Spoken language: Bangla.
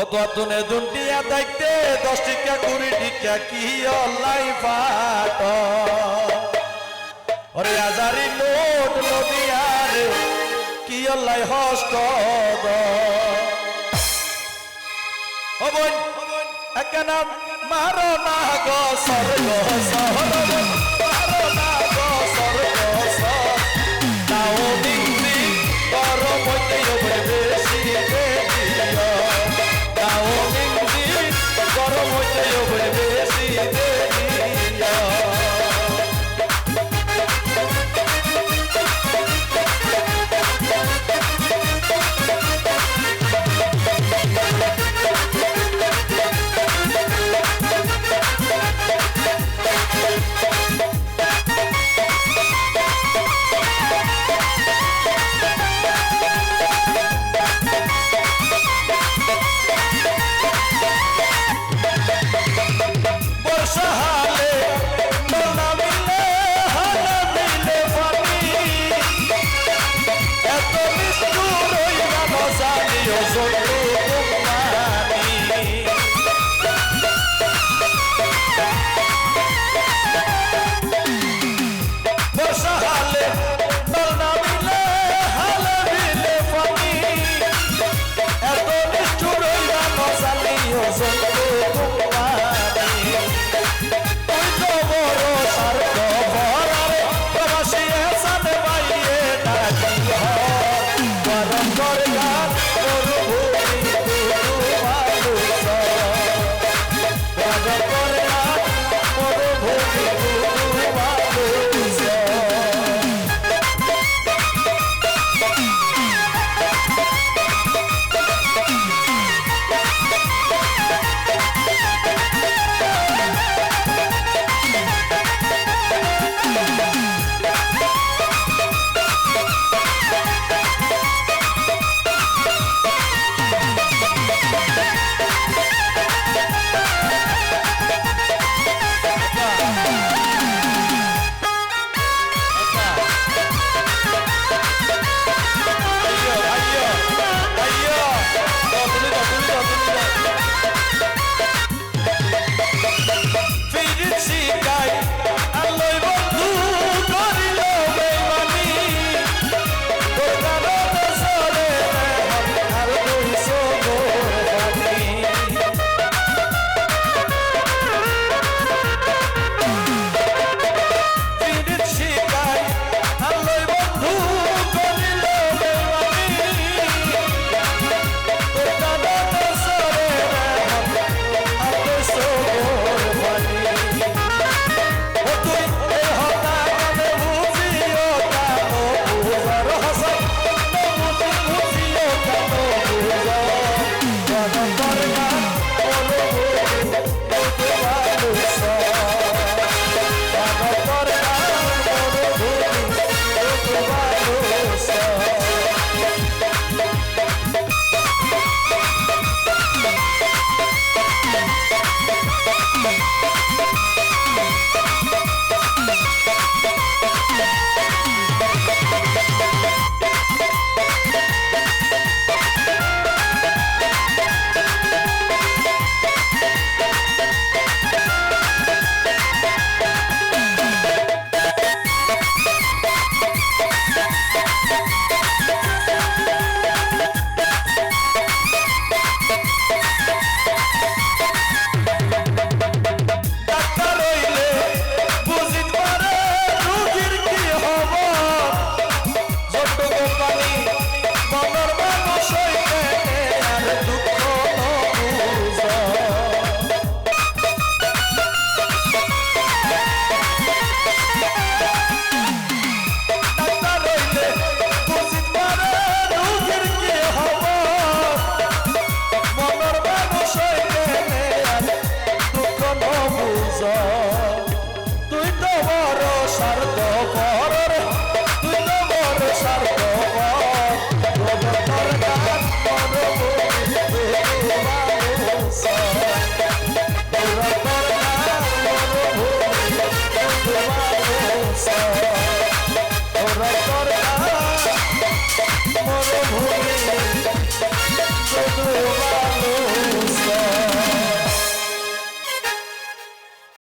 ও দতনে দুন্টিয়া দেখতে দশ টিকা কুড়ি টিকা কি অলাই ফাট। ওরে হাজারি নোট নদিয়ারে, কি অলাই হস্ত একা নাম মারো না গো স্বর্গ শহর Baby. so